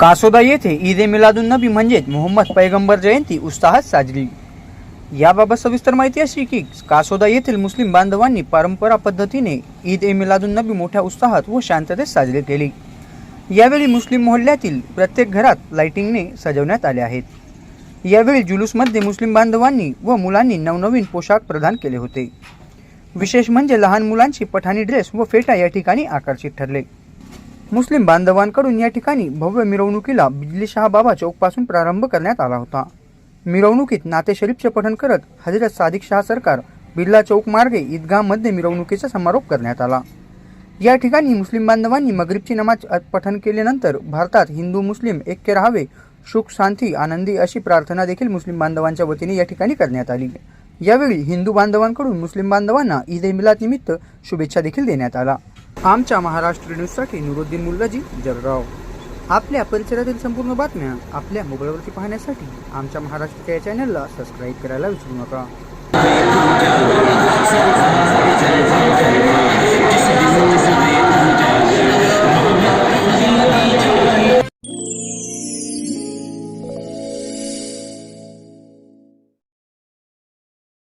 कासोदा येथे ईद ए मिलादुन नबी म्हणजेच मोहम्मद पैगंबर जयंती उत्साहात साजरी. याबाबत सविस्तर माहिती अशी की कासोदा येथील मुस्लिम बांधवांनी परंपरा पद्धतीने ईद ए मिलादुन नबी मोठ्या उत्साहात व शांततेत साजरी केली. यावेळी मुस्लिम मोहल्ल्यातील प्रत्येक घरात लाइटिंगने सजवण्यात आले आहेत. यावेळी जुलूसमध्ये मुस्लिम बांधवांनी व मुलांनी नवनवीन पोशाख प्रदान केले होते. विशेष म्हणजे लहान मुलांची पठाणी ड्रेस व फेटा या ठिकाणी आकर्षित ठरले. मुस्लिम बांधवांकडून या ठिकाणी भव्य मिरवणुकीला बिजली बाबा चौकपासून प्रारंभ करण्यात आला होता. मिरवणुकीत नाते शरीफचे पठण करत हजरत सादिक शाह सरकार बिर्ला चौक मार्गे ईदगाहमध्ये मिरवणुकीचा समारोप करण्यात आला. या ठिकाणी मुस्लिम बांधवांनी मगरीबची नमाज पठण केल्यानंतर भारतात हिंदू मुस्लिम ऐक्य राहावे सुख शांती आनंदी अशी प्रार्थना देखील मुस्लिम बांधवांच्या वतीने या ठिकाणी करण्यात आली. यावेळी हिंदू बांधवांकडून मुस्लिम बांधवांना ईद ए मिलाद निमित्त शुभेच्छा देखील देण्यात आला. आमच्या महाराष्ट्र न्यूजसाठी नुरुद्दीन मुल्लाजी जळगाव. आपल्या परिसरातील संपूर्ण बातम्या आपल्या मोबाईलवरती पाहण्यासाठी आमच्या महाराष्ट्राच्या या चॅनलला सबस्क्राईब करायला विसरू नका.